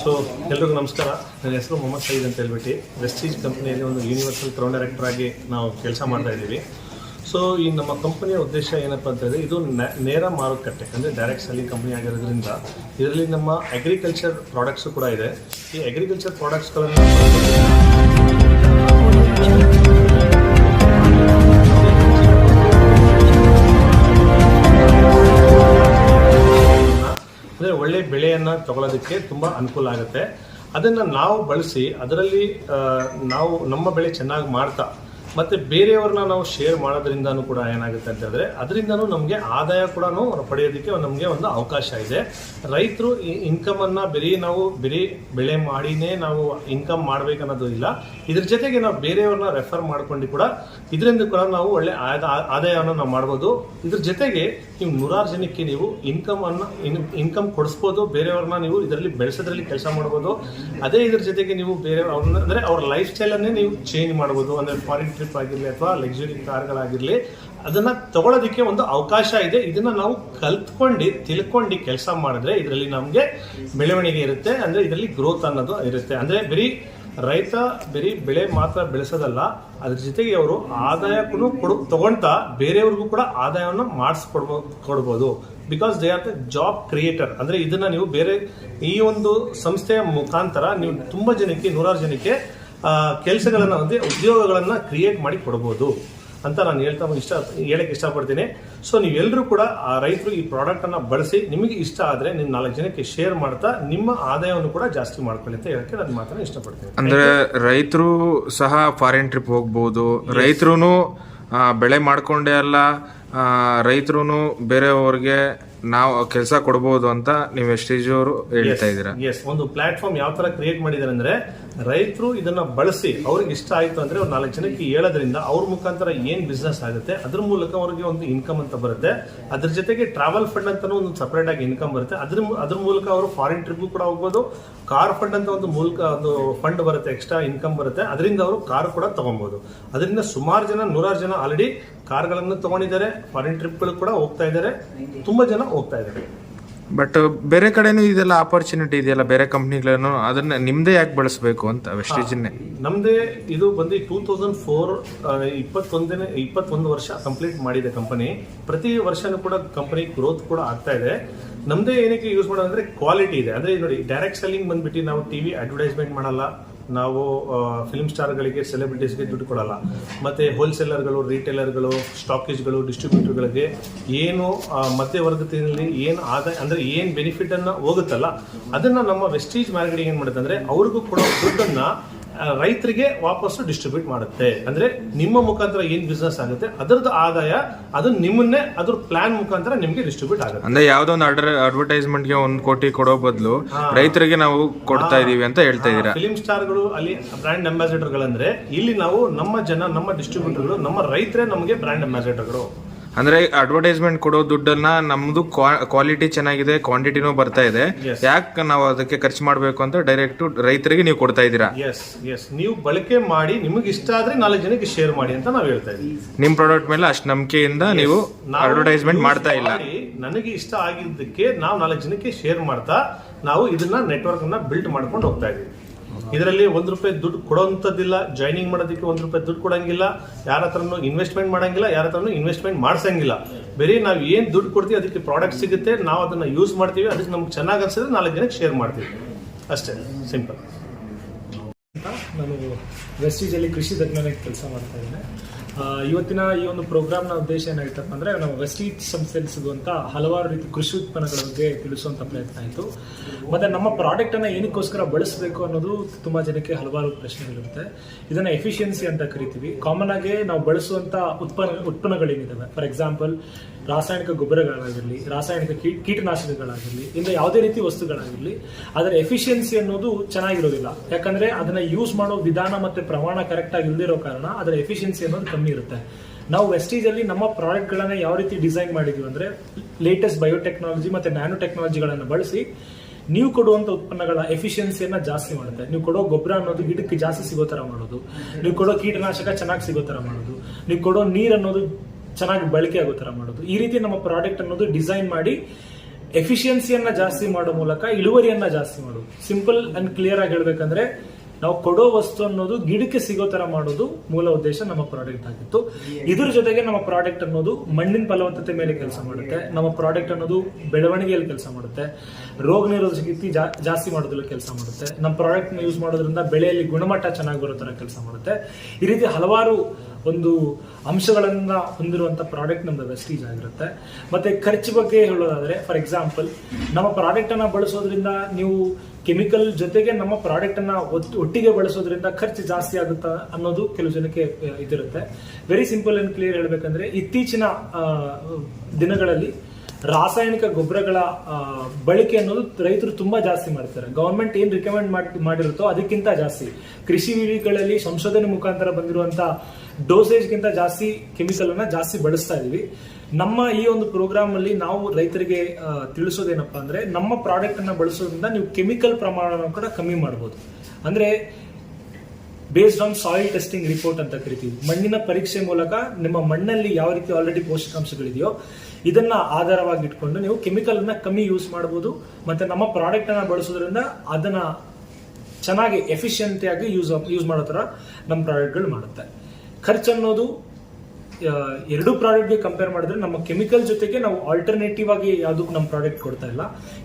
So ಎಲ್ರಿಗೂ ನಮಸ್ಕಾರ. ನನ್ನ ಹೆಸರು ಮೊಹಮ್ಮದ್ ಸಯೀದ್ ಅಂತ ಹೇಳ್ಬಿಟ್ಟು ವೆಸ್ಟೀಜ್ ಕಂಪ್ನಿಯಲ್ಲಿ ಒಂದು ಯೂನಿವರ್ಸಲ್ ಕ್ರೌನ್ ಡೈರೆಕ್ಟರ್ ಆಗಿ ನಾವು ಕೆಲಸ ಮಾಡ್ತಾ ಇದ್ದೀವಿ. ಸೊ ಈ ನಮ್ಮ ಕಂಪನಿಯ ಉದ್ದೇಶ ಏನಪ್ಪ ಅಂತ ಹೇಳಿದ್ರೆ, ಇದು ನೇರ ಮಾರುಕಟ್ಟೆ, ಅಂದರೆ ಡೈರೆಕ್ಟ್ ಸೆಲ್ಲಿಂಗ್ ಕಂಪ್ನಿ ಆಗಿರೋದ್ರಿಂದ ಇದರಲ್ಲಿ ನಮ್ಮ ಅಗ್ರಿಕಲ್ಚರ್ ಪ್ರಾಡಕ್ಟ್ಸು ಕೂಡ ಇದೆ. ಈ ಅಗ್ರಿಕಲ್ಚರ್ ಪ್ರಾಡಕ್ಟ್ಸ್ಗಳನ್ನು ತುಂಬಾ ತಗೊಳ್ಳೋದಕ್ಕೆ ತುಂಬ ಅನುಕೂಲ ಆಗುತ್ತೆ. ಅದನ್ನು ನಾವು ಬಳಸಿ ಅದರಲ್ಲಿ ನಾವು ನಮ್ಮ ಬೆಳೆ ಚೆನ್ನಾಗಿ ಮಾಡ್ತಾ ಮತ್ತೆ ಬೇರೆಯವ್ರನ್ನ ನಾವು ಶೇರ್ ಮಾಡೋದ್ರಿಂದನೂ ಕೂಡ ಏನಾಗುತ್ತೆ ಅಂತ ಹೇಳಿದ್ರೆ, ಅದರಿಂದನೂ ನಮಗೆ ಆದಾಯ ಕೂಡ ಪಡೆಯೋದಕ್ಕೆ ನಮಗೆ ಒಂದು ಅವಕಾಶ ಇದೆ. ರೈತರು ಈ ಇನ್ಕಮನ್ನು ಬರೀ ನಾವು ಬರೀ ಬೆಳೆ ಮಾಡಿನೇ ನಾವು ಇನ್ಕಮ್ ಮಾಡ್ಬೇಕನ್ನೋದು ಇಲ್ಲ. ಇದ್ರ ಜೊತೆಗೆ ನಾವು ಬೇರೆಯವ್ರನ್ನ ರೆಫರ್ ಮಾಡ್ಕೊಂಡು ಕೂಡ ಇದರಿಂದ ಕೂಡ ನಾವು ಒಳ್ಳೆ ಆದ- ಆದಾಯವನ್ನು ನಾವು ಮಾಡ್ಬೋದು. ಇದ್ರ ಜೊತೆಗೆ ನೀವು ನೂರಾರು ಜನಕ್ಕೆ ನೀವು ಇನ್ಕಮ್ ಅನ್ನ ಇನ್ಕಮ್ ಕೊಡಿಸ್ಬೋದು. ಬೇರೆಯವ್ರನ್ನ ನೀವು ಇದರಲ್ಲಿ ಬೆಳೆಸೋದ್ರಲ್ಲಿ ಕೆಲಸ ಮಾಡ್ಬೋದು. ಅದೇ ಇದ್ರ ಜೊತೆಗೆ ನೀವು ಬೇರೆ ಅವ್ರನ್ನ, ಅಂದ್ರೆ ಅವ್ರ ಲೈಫ್ ಸ್ಟೈಲನ್ನೇ ನೀವು ಚೇಂಜ್ ಮಾಡ್ಬೋದು. ಅಂದ್ರೆ ಫಾರಿನ್ ಆಗಿರ್ಲಿ ಅಥವಾ ಲಕ್ಸುರಿ ಕಾರ್ಗಳಾಗಿರಲಿ ಅದನ್ನ ತಗೊಳ್ಳೋದಕ್ಕೆ ಒಂದು ಅವಕಾಶ ಇದೆ. ಇದನ್ನ ನಾವು ಕಲ್ತ್ಕೊಂಡು, ತಿಳ್ಕೊಂಡು ಕೆಲಸ ಮಾಡಿದ್ರೆ ಇದರಲ್ಲಿ ನಮಗೆ ಬೆಳವಣಿಗೆ ಇರುತ್ತೆ. ಅಂದ್ರೆ ಇದರಲ್ಲಿ ಗ್ರೋತ್ ಅನ್ನೋದು ಇರುತ್ತೆ. ಅಂದ್ರೆ ಬರೀ ರೈತ ಬರೀ ಬೆಳೆ ಮಾತ್ರ ಬೆಳೆಸೋದಲ್ಲ, ಅದ್ರ ಜೊತೆಗೆ ಅವರು ಆದಾಯಕ್ಕೂ ಕೊಡು ತಗೊಳ್ತಾ ಬೇರೆಯವ್ರಿಗೂ ಕೂಡ ಆದಾಯವನ್ನು ಮಾಡಿಸ್ಕೊಡ್ಬೋ, ಕೊಡ್ಬೋದು. Because they are the job creator ಅಂದ್ರೆ ಇದನ್ನ ನೀವು ಬೇರೆ ಈ ಒಂದು ಸಂಸ್ಥೆಯ ಮುಖಾಂತರ ನೀವು ತುಂಬಾ ಜನಕ್ಕೆ, ನೂರಾರು ಜನಕ್ಕೆ ಕೆಲಸಗಳನ್ನ ಅಂದ್ರೆ ಉದ್ಯೋಗಗಳನ್ನು ಕ್ರಿಯೇಟ್ ಮಾಡಿ ಕೊಡ್ಬೋದು ಅಂತ ನಾನು ಹೇಳ್ತಾ ಇಷ್ಟ ಹೇಳಕ್ ಇಷ್ಟಪಡ್ತೀನಿ. ಸೊ ನೀವೆಲ್ಲರೂ ಕೂಡ ಆ ರೈತರು ಈ ಪ್ರಾಡಕ್ಟ್ ಅನ್ನ ಬಳಸಿ ನಿಮಗೆ ಇಷ್ಟ ಆದ್ರೆ ನಿಮ್ಮ ನಾಲ್ಕು ಜನಕ್ಕೆ ಶೇರ್ ಮಾಡ್ತಾ ನಿಮ್ಮ ಆದಾಯವನ್ನು ಕೂಡ ಜಾಸ್ತಿ ಮಾಡ್ಕೊಳ್ಳಿ ಅಂತ ಹೇಳಕ್ಕೆ ನಾನು ಮಾತ್ರ ಇಷ್ಟಪಡ್ತೀನಿ. ಅಂದ್ರೆ ರೈತರು ಸಹ ಫಾರಿನ್ ಟ್ರಿಪ್ ಹೋಗ್ಬೋದು. ರೈತರು ಬೆಳೆ ಮಾಡ್ಕೊಂಡೇ ಅಲ್ಲ ರೈತರು ಬೇರೆಯವ್ರಿಗೆ ನಾವು ಕೆಲಸ ಕೊಡಬಹುದು ಅಂತ ನೀವು ಎಷ್ಟೇಜವರು ಹೇಳ್ತಾ ಇದ್ದೀರಾ? ಎಸ್ ಒಂದು ಪ್ಲಾಟ್ಫಾರ್ಮ್ ಯಾವ ತರ ಕ್ರಿಯೇಟ್ ಮಾಡಿದ್ದಾರೆ ಅಂದ್ರೆ ರೈತರು ಇದನ್ನ ಬಳಸಿ ಅವ್ರಿಗೆ ಇಷ್ಟ ಆಯ್ತು ಅಂದ್ರೆ ಒಂದು ನಾಲ್ಕು ಜನಕ್ಕೆ ಹೇಳೋದ್ರಿಂದ ಅವ್ರ ಮುಖಾಂತರ ಏನ್ ಬಿಸ್ನೆಸ್ ಆಗುತ್ತೆ ಅದ್ರ ಮೂಲಕ ಅವ್ರಿಗೆ ಒಂದು ಇನ್ಕಮ್ ಅಂತ ಬರುತ್ತೆ. ಅದ್ರ ಜೊತೆಗೆ ಟ್ರಾವೆಲ್ ಫಂಡ್ ಅಂತ ಒಂದು ಸಪರೇಟ್ ಆಗಿ ಇನ್ಕಮ್ ಬರುತ್ತೆ. ಅದ್ರ ಅದ್ರ ಮೂಲಕ ಅವರು ಫಾರಿನ್ ಟ್ರಿಪ್ ಕೂಡ ಹೋಗ್ಬೋದು. ಕಾರ್ ಫಂಡ್ ಅಂತ ಒಂದು ಮೂಲಕ ಒಂದು ಫಂಡ್ ಬರುತ್ತೆ ಎಕ್ಸ್ಟ್ರಾ ಇನ್ಕಮ್ ಬರುತ್ತೆ. ಅದರಿಂದ ಅವರು ಕಾರ್ ಕೂಡ ತಗೊಬಹುದು ಅದರಿಂದ ಸುಮಾರು ಜನ ನೂರಾರು ಜನ ಆಲ್ರೆಡಿ ಕಾರ್ಗಳನ್ನು ತಗೊಂಡಿದ್ದಾರೆ ಫಾರಿನ್ ಟ್ರಿಪ್ಗಳು ಕೂಡ ಹೋಗ್ತಾ ಇದ್ದಾರೆ. ತುಂಬಾ ಜನ ಹೋಗ್ತಾ ಇದ್ದಾರೆ. ಬಟ್ ಬೇರೆ ಕಡೆನೂ ಇದೆಲ್ಲ ಆಪರ್ಚುನಿಟಿ ಇದೆಯಲ್ಲ ಬೇರೆ ಕಂಪ್ನಿಗಳನ್ನು ಅದನ್ನ ನಿಮ್ದೇ ಯಾಕೆ ಬಳಸಬೇಕು ಅಂತ ವೆಸ್ಟೇಜನ್ನೇ ನಮ್ದೇ ಇದು ಬಂದು ಟೂ ತೌಸಂಡ್ ಫೋರ್ ಇಪ್ಪತ್ತೊಂದನೇ ಇಪ್ಪತ್ತೊಂದು ವರ್ಷ ಕಂಪ್ಲೀಟ್ ಮಾಡಿದೆ ಕಂಪನಿ ಪ್ರತಿ ವರ್ಷನೂ ಕೂಡ ಕಂಪನಿ ಗ್ರೋತ್ ಕೂಡ ಆಗ್ತಾ ಇದೆ. ನಮ್ದೇ ಏನಕ್ಕೆ ಯೂಸ್ ಮಾಡೋದಂದ್ರೆ ಕ್ವಾಲಿಟಿ ಇದೆ. ಅಂದ್ರೆ ನೋಡಿ ಡೈರೆಕ್ಟ್ ಸೆಲ್ಲಿಂಗ್ ಬಂದ್ಬಿಟ್ಟು ನಾವು ಟಿವಿ ಅಡ್ವರ್ಟೈಸ್ಮೆಂಟ್ ಮಾಡಲ್ಲ. ನಾವು ಫಿಲ್ಮ್ ಸ್ಟಾರ್ಗಳಿಗೆ ಸೆಲೆಬ್ರಿಟೀಸ್ಗೆ ದುಡ್ಡು ಕೊಡಲ್ಲ. ಮತ್ತೆ ಹೋಲ್ಸೇಲರ್ಗಳು ರಿಟೇಲರ್ಗಳು ಸ್ಟಾಕೇಜ್ಗಳು ಡಿಸ್ಟ್ರಿಬ್ಯೂಟರ್ಗಳಿಗೆ ಏನು ಮಧ್ಯವರ್ಗತೆಯಲ್ಲಿ ಏನು ಆದಾಯ ಅಂದರೆ ಏನು ಬೆನಿಫಿಟ್ ಅನ್ನ ಹೋಗುತ್ತಲ್ಲ, ಅದನ್ನು ನಮ್ಮ ವೆಸ್ಟೀಜ್ ಮಾರ್ಕೆಟಿಂಗ್ ಏನು ಮಾಡುತ್ತೆ ಅಂದರೆ ಅವ್ರಿಗೂ ಕೊಡೋ ದುಡ್ಡನ್ನ ರೈತರಿಗೆ ವಾಪಸ್ಸು ಡಿಸ್ಟ್ರಿಬ್ಯೂಟ್ ಮಾಡುತ್ತೆ. ಅಂದ್ರೆ ನಿಮ್ಮ ಮುಖಾಂತರ ಏನ್ ಬಿಸ್ನೆಸ್ ಆಗುತ್ತೆ ಅದರದ್ದು ಆದಾಯ ಅದು ನಿಮ್ಮನ್ನೇ ಅದ್ರ ಪ್ಲಾನ್ ಮುಖಾಂತರ ನಿಮ್ಗೆ ಡಿಸ್ಟ್ರಿಬ್ಯೂಟ್ ಆಗುತ್ತೆ. ಅಂದ್ರೆ ಯಾವ್ದೋ ಒಂದು ಅಡ್ವರ್ ಅಡ್ವರ್ಟೈಸ್ಮೆಂಟ್ಗೆ ಒಂದ್ ಕೋಟಿ ಕೊಡೋ ಬದಲು ರೈತರಿಗೆ ನಾವು ಕೊಡ್ತಾ ಇದೀವಿ ಅಂತ ಹೇಳ್ತಾ ಫಿಲ್ಮ್ ಸ್ಟಾರ್ ಸ್ಟಾರ್ಗಳು ಅಲ್ಲಿ ಬ್ರ್ಯಾಂಡ್ ಅಂಬಾಸಿಡರ್ಗಳಂದ್ರೆ ಇಲ್ಲಿ ನಾವು ನಮ್ಮ ಜನ ನಮ್ಮ ಡಿಸ್ಟ್ರಿಬ್ಯೂಟರ್ಗಳು ನಮ್ಮ ರೈತರೇ ನಮಗೆ ಬ್ರ್ಯಾಂಡ್ ಅಂಬಾಸಿಡರ್ಗಳು ಅಂದ್ರೆ ಅಡ್ವರ್ಟೈಸ್ಮೆಂಟ್ ಕೊಡೋ ದುಡ್ಡನ್ನ ನಮ್ದು ಕ್ವಾಲಿಟಿ ಚೆನ್ನಾಗಿದೆ ಕ್ವಾಂಟಿಟಿನೂ ಬರ್ತಾ ಇದೆ. ಯಾಕೆ ನಾವು ಅದಕ್ಕೆ ಖರ್ಚು ಮಾಡಬೇಕು ಅಂತ ಡೈರೆಕ್ಟ್ ರೈತರಿಗೆ ನೀವು ಕೊಡ್ತಾ ಇದ್ದೀರಾ? ಎಸ್ ಎಸ್ ನೀವು ಬಳಕೆ ಮಾಡಿ ನಿಮಗೆ ಇಷ್ಟ ಆದ್ರೆ ನಾಲ್ಕು ಜನಕ್ಕೆ ಶೇರ್ ಮಾಡಿ ಅಂತ ನಾವು ಹೇಳ್ತಾ ಇದ್ದೀವಿ. ನಿಮ್ ಪ್ರಾಡಕ್ಟ್ ಮೇಲೆ ಅಷ್ಟು ನಂಬಿಕೆಯಿಂದ ನೀವು ಅಡ್ವರ್ಟೈಸ್ಮೆಂಟ್ ಮಾಡ್ತಾ ಇಲ್ಲ. ನನಗೆ ಇಷ್ಟ ಆಗಿದ್ದಕ್ಕೆ ನಾವು ನಾಲ್ಕು ಜನಕ್ಕೆ ಶೇರ್ ಮಾಡ್ತಾ ನಾವು ಇದನ್ನ ನೆಟ್ವರ್ಕ್ ಅನ್ನ ಬಿಲ್ಡ್ ಮಾಡ್ಕೊಂಡು ಹೋಗ್ತಾ ಇದೀವಿ ಇದರಲ್ಲಿ ಒಂದ್ ರೂಪಾಯಿ ದುಡ್ಡು ಕೊಡೋಂಥದ್ದಿಲ್ಲ ಜಾಯ್ನಿಂಗ್ ಮಾಡೋದಕ್ಕೆ ಒಂದ್ ರೂಪಾಯಿ ದುಡ್ಡು ಕೊಡಂಗಿಲ್ಲ, ಯಾರ ಹತ್ರನು ಇನ್ವೆಸ್ಟ್ಮೆಂಟ್ ಮಾಡಂಗಿಲ್ಲ, ಯಾರ ಹತ್ರನು ಇನ್ವೆಸ್ಟ್ಮೆಂಟ್ ಮಾಡಿಸಂಗಿಲ್ಲ. ಬೇರೆ ನಾವು ಏನ್ ದುಡ್ಡು ಕೊಡ್ತೀವಿ ಅದಕ್ಕೆ ಪ್ರಾಡಕ್ಟ್ ಸಿಗುತ್ತೆ, ನಾವು ಅದನ್ನ ಯೂಸ್ ಮಾಡ್ತೀವಿ, ಅದಕ್ಕೆ ನಮ್ಗೆ ಚೆನ್ನಾಗಿ ಅನ್ಸಿದ್ರೆ ನಾಲ್ಕು ಜನಕ್ಕೆ ಶೇರ್ ಮಾಡ್ತೀವಿ. ಅಷ್ಟೇ ಸಿಂಪಲ್ ನಾನು ವೆಸ್ಟೀಜಲ್ಲಿ ಕೃಷಿ ತಜ್ಞನಾಗಿ ಕೆಲಸ ಮಾಡ್ತಾ ಇದ್ದೇನೆ. ಇವತ್ತಿನ ಈ ಒಂದು ಪ್ರೋಗ್ರಾಮ್ನ ಉದ್ದೇಶ ಏನಾಗಿತ್ತಪ್ಪ ಅಂದ್ರೆ ವೆಸ್ಟ್ ಈಸ್ಟ್ ಸಂಸ್ಥೆಯಲ್ಲಿ ಸಿಗುವಂತ ಹಲವಾರು ರೀತಿ ಕೃಷಿ ಉತ್ಪನ್ನಗಳ ಬಗ್ಗೆ ತಿಳಿಸುವಂತ ಪ್ರಯತ್ನ ಆಯಿತು ಮತ್ತೆ ನಮ್ಮ ಪ್ರಾಡಕ್ಟ್ ಅನ್ನ ಏನಕ್ಕೋಸ್ಕರ ಬಳಸಬೇಕು ಅನ್ನೋದು ತುಂಬಾ ಜನಕ್ಕೆ ಹಲವಾರು ಪ್ರಶ್ನೆಗಳಿರುತ್ತೆ. ಇದನ್ನ ಎಫಿಷಿಯನ್ಸಿ ಅಂತ ಕರಿತೀವಿ. ಕಾಮನ್ ಆಗಿ ನಾವು ಬಳಸುವಂತ ಉತ್ಪನ್ನ, ಉತ್ಪನ್ನಗಳೇನಿದಾವೆ? ಫಾರ್ ಎಕ್ಸಾಂಪಲ್ ರಾಸಾಯನಿಕ ಗೊಬ್ಬರಗಳಾಗಿರಲಿ, ರಾಸಾಯನಿಕ ಕೀಟ ಕೀಟನಾಶಕಗಳಾಗಿರಲಿ ಇಂದ ಯಾವುದೇ ರೀತಿ ವಸ್ತುಗಳಾಗಿರಲಿ ಅದರ ಎಫಿಷಿಯನ್ಸಿ ಅನ್ನೋದು ಚೆನ್ನಾಗಿರೋದಿಲ್ಲ. ಯಾಕಂದ್ರೆ ಅದನ್ನ ಯೂಸ್ ಮಾಡೋ ವಿಧಾನ ಮತ್ತೆ ಪ್ರಮಾಣ ಕರೆಕ್ಟ್ ಆಗಿ ಇಲ್ದಿರೋ ಕಾರಣ ಅದರ ಎಫಿಷಿಯನ್ಸಿ ಅನ್ನೋದು ಕಮ್ಮಿ ಇರುತ್ತೆ. ನಾವು ವೆಸ್ಟೀಜ್ ಅಲ್ಲಿ ನಮ್ಮ ಪ್ರಾಡಕ್ಟ್ ಗಳನ್ನ ಯಾವ ರೀತಿ ಡಿಸೈನ್ ಮಾಡಿದೀವಿ ಅಂದ್ರೆ ಲೇಟೆಸ್ಟ್ ಬಯೋಟೆಕ್ನಾಲಜಿ ಮತ್ತೆ ನ್ಯಾನೋ ಟೆಕ್ನಾಲಜಿಗಳನ್ನು ಬಳಸಿ ನೀವು ಕೊಡುವಂತ ಉತ್ಪನ್ನಗಳ ಎಫಿಷಿಯನ್ಸಿಯನ್ನ ಜಾಸ್ತಿ ಮಾಡುತ್ತೆ. ನೀವು ಕೊಡೋ ಗೊಬ್ಬರ ಅನ್ನೋದು ಗಿಡಕ್ಕೆ ಜಾಸ್ತಿ ಸಿಗೋ ತರ ಮಾಡೋದು. ನೀವು ಕೊಡೋ ಕೀಟನಾಶಕ ಚೆನ್ನಾಗಿ ಸಿಗೋ ತರ ಮಾಡೋದು. ನೀವು ಕೊಡೋ ನೀರ್ ಅನ್ನೋದು ಚೆನ್ನಾಗಿ ಬಳಕೆ ಆಗೋ ತರ ಮಾಡೋದು. ಈ ರೀತಿ ನಮ್ಮ ಪ್ರಾಡಕ್ಟ್ ಅನ್ನೋದು ಡಿಸೈನ್ ಮಾಡಿ ಎಫಿಷಿಯನ್ಸಿಯನ್ನ ಜಾಸ್ತಿ ಮಾಡೋ ಮೂಲಕ ಇಳುವರಿಯನ್ನ ಜಾಸ್ತಿ ಮಾಡೋದು ಸಿಂಪಲ್ ಅಂಡ್ ಕ್ಲಿಯರ್ ಆಗಿ ಹೇಳ್ಬೇಕಂದ್ರೆ ನಾವು ಕೊಡೋ ವಸ್ತು ಅನ್ನೋದು ಗಿಡಕ್ಕೆ ಸಿಗೋ ತರ ಮಾಡೋದು ಮೂಲ ಉದ್ದೇಶ ನಮ್ಮ ಪ್ರಾಡಕ್ಟ್ ಆಗಿತ್ತು. ಇದ್ರ ಜೊತೆಗೆ ನಮ್ಮ ಪ್ರಾಡಕ್ಟ್ ಅನ್ನೋದು ಮಣ್ಣಿನ ಫಲವತ್ತತೆ ಮೇಲೆ ಕೆಲಸ ಮಾಡುತ್ತೆ. ನಮ್ಮ ಪ್ರಾಡಕ್ಟ್ ಅನ್ನೋದು ಬೆಳವಣಿಗೆಯಲ್ಲಿ ಕೆಲಸ ಮಾಡುತ್ತೆ. ರೋಗ ನಿರೋಧಕ ಶಕ್ತಿ ಜಾಸ್ತಿ ಮಾಡೋದ್ರಲ್ಲಿ ಕೆಲಸ ಮಾಡುತ್ತೆ. ನಮ್ಮ ಪ್ರಾಡಕ್ಟ್ ಯೂಸ್ ಮಾಡೋದ್ರಿಂದ ಬೆಳೆಯಲ್ಲಿ ಗುಣಮಟ್ಟ ಚೆನ್ನಾಗಿ ಬರೋ ತರ ಕೆಲಸ ಮಾಡುತ್ತೆ. ಈ ರೀತಿ ಹಲವಾರು ಒಂದು ಅಂಶಗಳನ್ನ ಹೊಂದಿರುವಂತ ಪ್ರಾಡಕ್ಟ್ ನಮ್ದು ವೆಸ್ಟೀಜ್ ಆಗಿರುತ್ತೆ. ಮತ್ತೆ ಖರ್ಚು ಬಗ್ಗೆ ಹೇಳೋದಾದ್ರೆ ಫಾರ್ ಎಕ್ಸಾಂಪಲ್ ನಮ್ಮ ಪ್ರಾಡಕ್ಟ್ ಅನ್ನ ಬಳಸೋದ್ರಿಂದ ನೀವು ಕೆಮಿಕಲ್ ಜೊತೆಗೆ ನಮ್ಮ ಪ್ರಾಡಕ್ಟ್ ಅನ್ನ ಒಟ್ಟಿಗೆ ಬಳಸೋದ್ರಿಂದ ಖರ್ಚು ಜಾಸ್ತಿ ಆಗುತ್ತಾ ಅನ್ನೋದು ಕೆಲವು ಜನಕ್ಕೆ ಇದಿರುತ್ತೆ. ವೆರಿ ಸಿಂಪಲ್ ಅಂಡ್ ಕ್ಲಿಯರ್ ಹೇಳಬೇಕಂದ್ರೆ ಇತ್ತೀಚಿನ ದಿನಗಳಲ್ಲಿ ರಾಸಾಯನಿಕ ಗೊಬ್ಬರಗಳ ಬಳಕೆ ಅನ್ನೋದು ರೈತರು ತುಂಬಾ ಜಾಸ್ತಿ ಮಾಡ್ತಾರೆ. ಗವರ್ಮೆಂಟ್ ಏನ್ ರಿಕಮೆಂಡ್ ಮಾಡಿರುತ್ತೋ ಅದಕ್ಕಿಂತ ಜಾಸ್ತಿ. ಕೃಷಿ ವಿಧಿಗಳಲ್ಲಿ ಸಂಶೋಧನೆ ಮುಖಾಂತರ ಬಂದಿರುವಂತ ಡೋಸೇಜ್ಗಿಂತ ಜಾಸ್ತಿ ಕೆಮಿಕಲ್ ಅನ್ನ ಜಾಸ್ತಿ ಬಳಸ್ತಾ ಇದೀವಿ. ನಮ್ಮ ಈ ಒಂದು ಪ್ರೋಗ್ರಾಮ್ ಅಲ್ಲಿ ನಾವು ರೈತರಿಗೆ ತಿಳಿಸೋದೇನಪ್ಪ ಅಂದ್ರೆ ನಮ್ಮ ಪ್ರಾಡಕ್ಟ್ ಅನ್ನ ಬಳಸೋದ್ರಿಂದ ನೀವು ಕೆಮಿಕಲ್ ಪ್ರಮಾಣವನ್ನು ಕೂಡ ಕಮ್ಮಿ ಮಾಡಬಹುದು ಅಂದ್ರೆ based on soil testing report ಅಂತ ಕರಿತೀವಿ. ಮಣ್ಣಿನ ಪರೀಕ್ಷೆ ಮೂಲಕ ನಿಮ್ಮ ಮಣ್ಣಲ್ಲಿ ಯಾವ ರೀತಿ ಆಲ್ರೆಡಿ ಪೋಷಕಾಂಶಗಳಿದೆಯೋ ಇದನ್ನ ಆಧಾರವಾಗಿ ಇಟ್ಕೊಂಡು ನೀವು ಕೆಮಿಕಲ್ ಅನ್ನ ಕಮ್ಮಿ ಯೂಸ್ ಮಾಡಬಹುದು ಮತ್ತೆ ನಮ್ಮ ಪ್ರಾಡಕ್ಟ್ ಅನ್ನ ಬಳಸೋದ್ರಿಂದ ಅದನ್ನ ಚೆನ್ನಾಗಿ ಎಫಿಷಿಯಂಟ್ ಆಗಿ ಯೂಸ್ ಯೂಸ್ ಮಾಡೋ ತರ ನಮ್ಮ ಪ್ರಾಡಕ್ಟ್ಗಳು ಮಾಡುತ್ತೆ. ಖರ್ಚು ಅನ್ನೋದು ಎರಡು ಪ್ರಾಡಕ್ಟ್ಗೆ ಕಂಪೇರ್ ಮಾಡಿದ್ರೆ ನಮ್ಮ ಕೆಮಿಕಲ್ ಜೊತೆಗೆ ನಾವು ಆಲ್ಟರ್ನೇಟಿವ್ ಆಗಿ ಯಾವುದಕ್ಕೂ ನಮ್ಮ ಪ್ರಾಡಕ್ಟ್ ಕೊಡ್ತಾ ಇಲ್ಲ.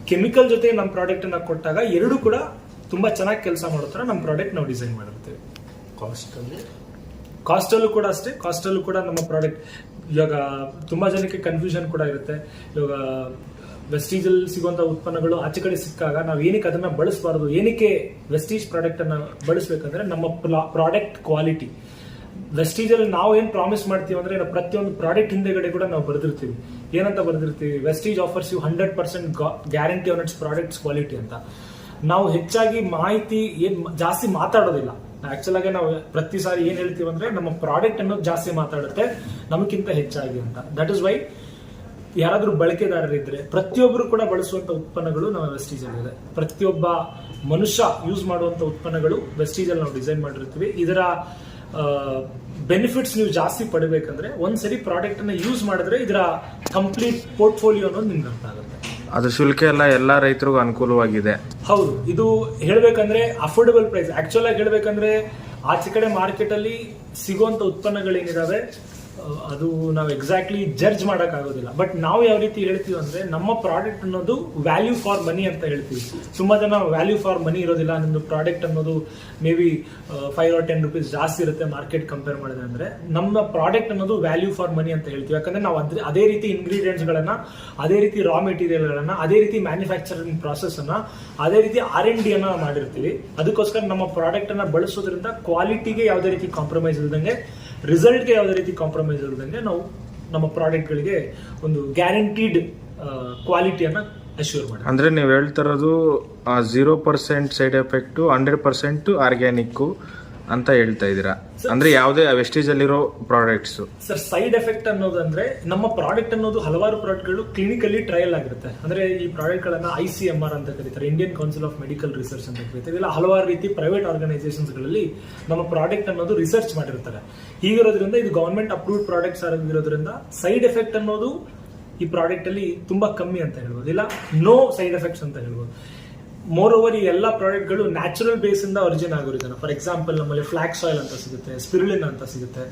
ಕೆಮಿಕಲ್ ಜೊತೆ ನಮ್ಮ ಪ್ರಾಡಕ್ಟ್ ಅನ್ನ ಕೊಟ್ಟಾಗ ಎರಡು ಕೂಡ ತುಂಬಾ ಚೆನ್ನಾಗಿ ಕೆಲಸ ಮಾಡೋ ನಮ್ಮ ಪ್ರಾಡಕ್ಟ್ ನಾವು ಡಿಸೈನ್ ಮಾಡಿರ್ತೀವಿ. ಕಾಸ್ಟ್ ಅಲ್ಲಿ? ಕಾಸ್ಟ್ ಅಲ್ಲೂ ಕೂಡ ಅಷ್ಟೇ. ಕಾಸ್ಟ್ ಅಲ್ಲೂ ಕೂಡ ನಮ್ಮ ಪ್ರಾಡಕ್ಟ್ ಇವಾಗ ತುಂಬಾ ಜನಕ್ಕೆ ಕನ್ಫ್ಯೂಷನ್ ಕೂಡ ಇರುತ್ತೆ. ಇವಾಗ ವೆಸ್ಟೀಜ್ ಅಲ್ಲಿ ಸಿಗುವಂತ ಉತ್ಪನ್ನಗಳು ಆಚೆ ಕಡೆ ಸಿಕ್ಕಾಗ ನಾವು ಏನಕ್ಕೆ ಅದನ್ನ ಬಳಸಬಾರದು ಏನಕ್ಕೆ ವೆಸ್ಟೀಜ್ ಪ್ರಾಡಕ್ಟ್ ಅನ್ನ ಬಳಸಬೇಕಂದ್ರೆ ನಮ್ಮ ಪ್ರಾಡಕ್ಟ್ ಕ್ವಾಲಿಟಿ ವೆಸ್ಟೀಜ್ ಅಲ್ಲಿ ನಾವು ಏನು ಪ್ರಾಮಿಸ್ ಮಾಡ್ತೀವಿ ಅಂದರೆ ನಾವು ಪ್ರತಿಯೊಂದು ಪ್ರಾಡಕ್ಟ್ ಹಿಂದೆಗಡೆ ಕೂಡ ನಾವು ಬರೆದಿರ್ತೀವಿ. ಏನಂತ ಬರೆದಿರ್ತೀವಿ? Vestige offers you hundred percent guarantee on its products quality ಅಂತ. ನಾವು ಹೆಚ್ಚಾಗಿ ಮಾಹಿತಿ ಏನು ಜಾಸ್ತಿ ಮಾತಾಡೋದಿಲ್ಲ. ಆಕ್ಚುಲ್ ಆಗಿ ನಾವು ಪ್ರತಿ ಸಾರಿ ಏನು ಹೇಳ್ತೀವಿ ಅಂದ್ರೆ ನಮ್ಮ ಪ್ರಾಡಕ್ಟ್ ಅನ್ನೋದು ಜಾಸ್ತಿ ಮಾತಾಡುತ್ತೆ ನಮಗಿಂತ ಹೆಚ್ಚಾಗಿ ಅಂತ. ದಟ್ ಇಸ್ ವೈ ಯಾರಾದರೂ ಬಳಕೆದಾರರಿದ್ದರೆ ಪ್ರತಿಯೊಬ್ಬರು ಕೂಡ ಬಳಸುವಂತ ಉತ್ಪನ್ನಗಳು ನಮ್ಮ ವೆಸ್ಟೀಜ್ ಅಲ್ಲಿ ಇದೆ. ಪ್ರತಿಯೊಬ್ಬ ಮನುಷ್ಯ ಯೂಸ್ ಮಾಡುವಂತ ಉತ್ಪನ್ನಗಳು ವೆಸ್ಟೀಜಲ್ಲಿ ನಾವು ಡಿಸೈನ್ ಮಾಡಿರ್ತೀವಿ. ಇದರ ಬೆನಿಫಿಟ್ಸ್ ನೀವು ಜಾಸ್ತಿ ಪಡಿಬೇಕಂದ್ರೆ ಒಂದ್ಸರಿ ಪ್ರಾಡಕ್ಟ್ ಅನ್ನ ಯೂಸ್ ಮಾಡಿದ್ರೆ ಇದರ ಕಂಪ್ಲೀಟ್ ಪೋರ್ಟ್ಫೋಲಿಯೋ ಅನ್ನೋದು ನಿಮ್ಗೆ ಅರ್ಥ ಆಗುತ್ತೆ. ಅದು ಶುಲ್ಕ ಎಲ್ಲ ಎಲ್ಲ ರೈತರಿಗೂ ಅನುಕೂಲವಾಗಿದೆ. ಹೌದು ಇದು ಹೇಳಬೇಕಂದ್ರೆ ಅಫೋರ್ಡಬಲ್ ಪ್ರೈಸ್ ಆಕ್ಚುಲ್ ಆಗಿ ಹೇಳ್ಬೇಕಂದ್ರೆ ಆಚೆ ಕಡೆ ಮಾರ್ಕೆಟ್ ಅಲ್ಲಿ ಸಿಗುವಂತ ಉತ್ಪನ್ನಗಳೇನಿದಾವೆ? ಅದು ನಾವು ಎಕ್ಸಾಕ್ಟ್ಲಿ ಜಡ್ಜ್ ಮಾಡೋಕ್ಕಾಗೋದಿಲ್ಲ. ಬಟ್ ನಾವು ಯಾವ ರೀತಿ ಹೇಳ್ತೀವಿ ಅಂದ್ರೆ ನಮ್ಮ ಪ್ರಾಡಕ್ಟ್ ಅನ್ನೋದು ವ್ಯಾಲ್ಯೂ ಫಾರ್ ಮನಿ ಅಂತ ಹೇಳ್ತೀವಿ. ತುಂಬಾ ಜನ ವ್ಯಾಲ್ಯೂ ಫಾರ್ ಮನಿ ಇರೋದಿಲ್ಲ. ನಿಮ್ಮದು ಪ್ರಾಡಕ್ಟ್ ಅನ್ನೋದು may be five or ten rupees ಜಾಸ್ತಿ ಇರುತ್ತೆ ಮಾರ್ಕೆಟ್ ಕಂಪೇರ್ ಮಾಡಿದ್ರೆ ಅಂದ್ರೆ. ನಮ್ಮ ಪ್ರಾಡಕ್ಟ್ ಅನ್ನೋದು ವ್ಯಾಲ್ಯೂ ಫಾರ್ ಮನಿ ಅಂತ ಹೇಳ್ತೀವಿ. ಯಾಕಂದ್ರೆ ನಾವು ಅದ್ರ- ಅದೇ ರೀತಿ ಇಂಗ್ರೀಡಿಯೆಂಟ್ಸ್ ಗಳನ್ನ, ಅದೇ ರೀತಿ ರಾ ಮೆಟೀರಿಯಲ್ ಗಳನ್ನ, ಅದೇ ರೀತಿ ಮ್ಯಾನುಫ್ಯಾಕ್ಚರಿಂಗ್ ಪ್ರಾಸೆಸ್ ಅನ್ನ, ಅದೇ ರೀತಿ ಆರ್ ಎನ್ ಡಿಯನ್ನು ಮಾಡಿರ್ತೀವಿ. ಅದಕ್ಕೋಸ್ಕರ ನಮ್ಮ ಪ್ರಾಡಕ್ಟ್ ಅನ್ನ ಬಳಸೋದ್ರಿಂದ ಕ್ವಾಲಿಟಿಗೆ ಯಾವುದೇ ರೀತಿ ಕಾಂಪ್ರಮೈಸ್ ಇಲ್ದಂಗೆ ರಿಸಲ್ಟ್ಗೆ ಯಾವುದೇ ರೀತಿ ಕಾಂಪ್ರಮೈಸ್ ಇರೋದಂಗೆ ನಾವು ನಮ್ಮ ಪ್ರಾಡಕ್ಟ್ಗಳಿಗೆ ಒಂದು ಗ್ಯಾರಂಟಿಡ್ ಕ್ವಾಲಿಟಿಯನ್ನು ಅಶ್ಯೂರ್ ಮಾಡಿ ಅಂದ್ರೆ ನೀವು ಹೇಳ್ತಿರೋದು zero percent side effect hundred percent organic ಅಂತ ಹೇಳ್ತಾ ಇದ್ದೀರಾ. ಅಂದ್ರೆ ಯಾವುದೇ ವೆಸ್ಟೇಜ್ ಅಲ್ಲಿರೋ ಪ್ರಾಡಕ್ಟ್ಸ್ ಸರ್ ಸೈಡ್ ಎಫೆಕ್ಟ್ ಅನ್ನೋದಂದ್ರೆ ನಮ್ಮ ಪ್ರಾಡಕ್ಟ್ ಅನ್ನೋದು ಹಲವಾರು ಪ್ರಾಡಕ್ಟ್ಗಳು ಕ್ಲಿನಿಕಲ್ಲಿ ಟ್ರಯಲ್ ಆಗಿರುತ್ತೆ. ಅಂದ್ರೆ ಈ ಪ್ರಾಡಕ್ಟ್ ಗಳನ್ನ ಐ ಸಿ ಎಂ ಆರ್ ಅಂತ ಕರೀತಾರೆ Indian Council of Medical Research ಅಂತ ಕರೀತಾರೆ. ಇಲ್ಲ ಹಲವಾರು ರೀತಿ ಪ್ರೈವೇಟ್ ಆರ್ಗನೈಸೇಷನ್ಸ್ಗಳಲ್ಲಿ ನಮ್ಮ ಪ್ರಾಡಕ್ಟ್ ಅನ್ನೋದು ರಿಸರ್ಚ್ ಮಾಡಿರ್ತಾರೆ. ಹೀಗಿರೋದ್ರಿಂದ ಇದು ಗವರ್ಮೆಂಟ್ ಅಪ್ರೂವ್ಡ್ ಪ್ರಾಡಕ್ಟ್ಸ್ ಆಗಿರೋದ್ರಿಂದ ಸೈಡ್ ಎಫೆಕ್ಟ್ ಅನ್ನೋದು ಈ ಪ್ರಾಡಕ್ಟ್ ಅಲ್ಲಿ ತುಂಬಾ ಕಮ್ಮಿ ಅಂತ ಹೇಳ್ಬೋದು. ಇಲ್ಲ ನೋ ಸೈಡ್ ಎಫೆಕ್ಟ್ಸ್ ಅಂತ ಹೇಳ್ಬೋದು. ಮೋರ್ ಓವರ್ ಈ ಎಲ್ಲ ಪ್ರಾಡಕ್ಟ್ಗಳು ನ್ಯಾಚುರಲ್ ಬೇಸ್ ಇಂದ ಒರಿಜಿನ್ ಆಗಿರೋದನ್ನ ಫಾರ್ ಎಕ್ಸಾಂಪಲ್ ನಮ್ಮಲ್ಲಿ ಫ್ಲಾಕ್ಸ್ ಆಯಿಲ್ ಅಂತ ಸಿಗುತ್ತೆ ಸ್ಪಿರುಲಿನ್ ಅಂತ ಸಿಗುತ್ತೆ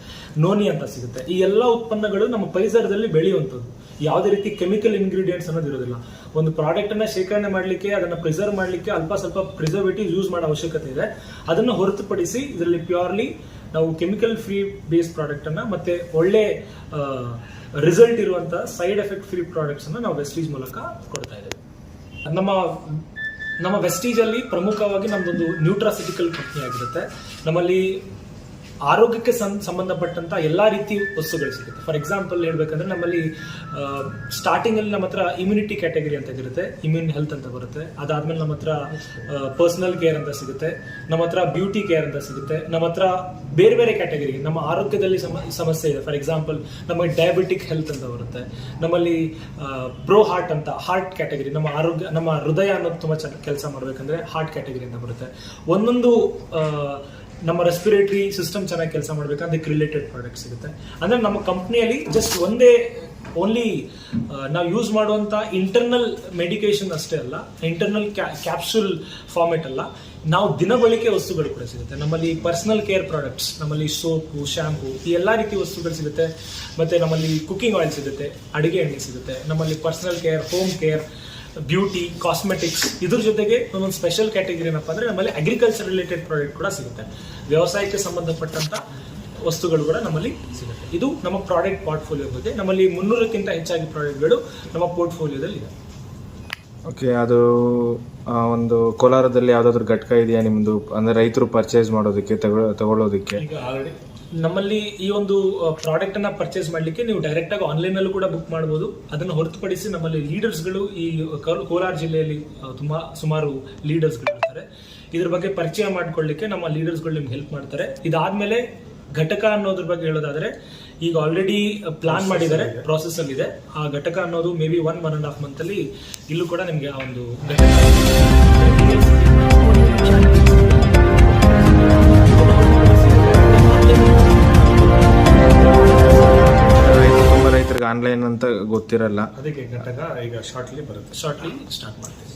ನೋನಿ ಅಂತ ಸಿಗುತ್ತೆ. ಈ ಎಲ್ಲ ಉತ್ಪನ್ನಗಳು ನಮ್ಮ ಪರಿಸರದಲ್ಲಿ ಬೆಳೆಯುವಂಥದ್ದು. ಯಾವುದೇ ರೀತಿ ಕೆಮಿಕಲ್ ಇಂಗ್ರೀಡಿಯೆಂಟ್ಸ್ ಅನ್ನೋದು ಇರೋದಿಲ್ಲ. ಒಂದು ಪ್ರಾಡಕ್ಟ್ ಅನ್ನ ಶೇಖರಣೆ ಮಾಡಲಿಕ್ಕೆ, ಅದನ್ನ ಪ್ರಿಸರ್ವ್ ಮಾಡಲಿಕ್ಕೆ ಅಲ್ಪ ಸ್ವಲ್ಪ ಪ್ರಿಸರ್ವೇಟಿವ್ ಯೂಸ್ ಮಾಡೋ ಅವಶ್ಯಕತೆ ಇದೆ. ಅದನ್ನು ಹೊರತುಪಡಿಸಿ ಇದರಲ್ಲಿ ಪ್ಯೂರ್ಲಿ ನಾವು ಕೆಮಿಕಲ್ ಫ್ರೀ ಬೇಸ್ ಪ್ರಾಡಕ್ಟ್ ಅನ್ನ ಮತ್ತೆ ಒಳ್ಳೆ ರಿಸಲ್ಟ್ ಇರುವಂತಹ ಸೈಡ್ ಎಫೆಕ್ಟ್ ಫ್ರೀ ಪ್ರಾಡಕ್ಟ್ಸ್ ಅನ್ನ ನಾವು ವೆಸ್ಟೀಜ್ ಮೂಲಕ ಕೊಡ್ತಾ ಇದ್ದೇವೆ. ನಮ್ಮ ನಮ್ಮ ವೆಸ್ಟೀಜಲ್ಲಿ ಪ್ರಮುಖವಾಗಿ ನಮ್ದೊಂದು ನ್ಯೂಟ್ರಾಸಿಟಿಕಲ್ ಕಂಪ್ನಿ ಆಗಿರುತ್ತೆ. ನಮ್ಮಲ್ಲಿ ಆರೋಗ್ಯಕ್ಕೆ ಸಂಬಂಧಪಟ್ಟಂತ ಎಲ್ಲಾ ರೀತಿ ವಸ್ತುಗಳು ಸಿಗುತ್ತೆ. ಫಾರ್ ಎಕ್ಸಾಂಪಲ್ ಹೇಳ್ಬೇಕಂದ್ರೆ ನಮ್ಮಲ್ಲಿ ಸ್ಟಾರ್ಟಿಂಗ್ ಅಲ್ಲಿ ನಮ್ಮ ಹತ್ರ ಇಮ್ಯುನಿಟಿ ಕ್ಯಾಟಗರಿ ಅಂತ ಇರುತ್ತೆ. ಇಮ್ಯೂನ್ ಹೆಲ್ತ್ ಅಂತ ಬರುತ್ತೆ. ಅದಾದ್ಮೇಲೆ ನಮ್ಮ ಹತ್ರ ಪರ್ಸನಲ್ ಕೇರ್ ಅಂತ ಸಿಗುತ್ತೆ. ನಮ್ಮ ಹತ್ರ ಬ್ಯೂಟಿ ಕೇರ್ ಅಂತ ಸಿಗುತ್ತೆ. ನಮ್ಮ ಹತ್ರ ಬೇರೆ ಬೇರೆ ಕ್ಯಾಟಗರಿ ನಮ್ಮ ಆರೋಗ್ಯದಲ್ಲಿ ಸಮ- ಸಮಸ್ಯೆ ಇದೆ. ಫಾರ್ ಎಕ್ಸಾಂಪಲ್ ನಮಗೆ ಡಯಾಬಿಟಿಕ್ ಹೆಲ್ತ್ ಅಂತ ಬರುತ್ತೆ. ನಮ್ಮಲ್ಲಿ ಪ್ರೋ ಹಾರ್ಟ್ ಅಂತ ಹಾರ್ಟ್ ಕ್ಯಾಟಗರಿ ನಮ್ಮ ಆರೋಗ್ಯ, ನಮ್ಮ ಹೃದಯ ಅನ್ನೋದು ತುಂಬಾ ಚೆನ್ನಾಗಿ ಕೆಲಸ ಮಾಡ್ಬೇಕಂದ್ರೆ ಹಾರ್ಟ್ ಕ್ಯಾಟಗರಿ ಅಂತ ಬರುತ್ತೆ. ಒಂದೊಂದು ನಮ್ಮ ರೆಸ್ಪಿರೇಟರಿ ಸಿಸ್ಟಮ್ ಚೆನ್ನಾಗಿ ಕೆಲಸ ಮಾಡಬೇಕು, ಅದಕ್ಕೆ ರಿಲೇಟೆಡ್ ಪ್ರಾಡಕ್ಟ್ ಸಿಗುತ್ತೆ. ಅಂದ್ರೆ ನಮ್ಮ ಕಂಪ್ನಿಯಲ್ಲಿ ಜಸ್ಟ್ ಒಂದೇ ಓನ್ಲಿ ನಾವು ಯೂಸ್ ಮಾಡುವಂತ ಇಂಟರ್ನಲ್ ಮೆಡಿಕೇಶನ್ ಅಷ್ಟೇ ಅಲ್ಲ ಇಂಟರ್ನಲ್ ಕ್ಯಾಪ್ಸುಲ್ ಫಾರ್ಮೆಟ್ ಅಲ್ಲ, ನಾವು ದಿನಬಳಿಕೆ ವಸ್ತುಗಳು ಕೂಡ ಸಿಗುತ್ತೆ. ನಮ್ಮಲ್ಲಿ ಪರ್ಸನಲ್ ಕೇರ್ ಪ್ರಾಡಕ್ಟ್ಸ್ ನಮ್ಮಲ್ಲಿ ಸೋಪು ಶಾಂಪು ಈ ಎಲ್ಲ ರೀತಿ ವಸ್ತುಗಳು ಸಿಗುತ್ತೆ. ಮತ್ತೆ ನಮ್ಮಲ್ಲಿ ಕುಕಿಂಗ್ ಆಯಿಲ್ ಸಿಗುತ್ತೆ, ಅಡುಗೆ ಎಣ್ಣೆ ಸಿಗುತ್ತೆ. ನಮ್ಮಲ್ಲಿ personal care home care beauty cosmetics ಇದ್ರ ಜೊತೆಗೆ ಒಂದೊಂದು ಸ್ಪೆಷಲ್ ಕ್ಯಾಟಗರಿ ಏನಪ್ಪ ಅಂದ್ರೆ ನಮ್ಮಲ್ಲಿ ಅಗ್ರಿಕಲ್ಚರ್ ರಿಲೇಟೆಡ್ ಪ್ರಾಡಕ್ಟ್ ಕೂಡ ಸಿಗುತ್ತೆ. ವ್ಯವಸಾಯಕ್ಕೆ ಸಂಬಂಧಪಟ್ಟಂತ ವಸ್ತುಗಳು ಕೂಡ ನಮ್ಮಲ್ಲಿ ಸಿಗುತ್ತೆ. ಇದು ನಮ್ಮ ಪ್ರಾಡಕ್ಟ್ ಪೋರ್ಟ್ಫೋಲಿಯೋ ಬಗ್ಗೆ. ನಮ್ಮಲ್ಲಿ ಮುನ್ನೂರಕ್ಕಿಂತ ಹೆಚ್ಚಾಗಿ ಪ್ರಾಡಕ್ಟ್ಗಳು ನಮ್ಮ ಪೋರ್ಟ್ಫೋಲಿಯೋದಲ್ಲಿ ಇದೆ. ಓಕೆ ಅದು ಒಂದು ಕೋಲಾರದಲ್ಲಿ ಯಾವ್ದಾದ್ರು ಘಟಕ ಇದೆಯಾ ನಿಮ್ದು? ಅಂದ್ರೆ ರೈತರು ಪರ್ಚೇಸ್ ಮಾಡೋದಕ್ಕೆ ತಗೊಳ್ಳೋ ತಗೊಳ್ಳೋದಕ್ಕೆ? ಈಗ ಆಲ್ರೆಡಿ ನಮ್ಮಲ್ಲಿ ಈ ಒಂದು ಪ್ರಾಡಕ್ಟ್ ಅನ್ನ ಪರ್ಚೇಸ್ ಮಾಡ್ಲಿಕ್ಕೆ ನೀವು ಡೈರೆಕ್ಟ್ ಆಗಿ ಆನ್ಲೈನ್ ಅಲ್ಲೂ ಕೂಡ ಬುಕ್ ಮಾಡಬಹುದು ಅದನ್ನು ಹೊರತುಪಡಿಸಿ ನಮ್ಮಲ್ಲಿ ಲೀಡರ್ಸ್ಗಳು ಈ ಕೋಲಾರ ಜಿಲ್ಲೆಯಲ್ಲಿ ತುಂಬಾ ಸುಮಾರು ಲೀಡರ್ಸ್ಗಳು ಇರ್ತಾರೆ. ಇದ್ರ ಬಗ್ಗೆ ಪರಿಚಯ ಮಾಡ್ಕೊಳ್ಳಿಕ್ಕೆ ನಮ್ಮ ಲೀಡರ್ಸ್ಗಳು ನಿಮ್ಗೆ ಹೆಲ್ಪ್ ಮಾಡ್ತಾರೆ. ಇದಾದ್ಮೇಲೆ ಘಟಕ ಅನ್ನೋದ್ರ ಬಗ್ಗೆ ಹೇಳೋದಾದ್ರೆ ಈಗ ಆಲ್ರೆಡಿ ಪ್ಲಾನ್ ಮಾಡಿದ್ದಾರೆ ಪ್ರಾಸೆಸ್ ಅಲ್ಲಿ ಇದೆ ಆ ಘಟಕ ಅನ್ನೋದು may be one one and half month ಅಲ್ಲಿ ಇಲ್ಲೂ ಕೂಡ ನಿಮ್ಗೆ ಆ ಒಂದು ಆನ್ಲೈನ್ ಅಂತ ಗೊತ್ತಿರಲ್ಲ. ಅದಕ್ಕೆ ಈಗ ಶಾರ್ಟ್ಲಿ ಬರುತ್ತೆ. ಶಾರ್ಟ್ಲಿ ಸ್ಟಾರ್ಟ್ ಮಾಡ್ತೀವಿ.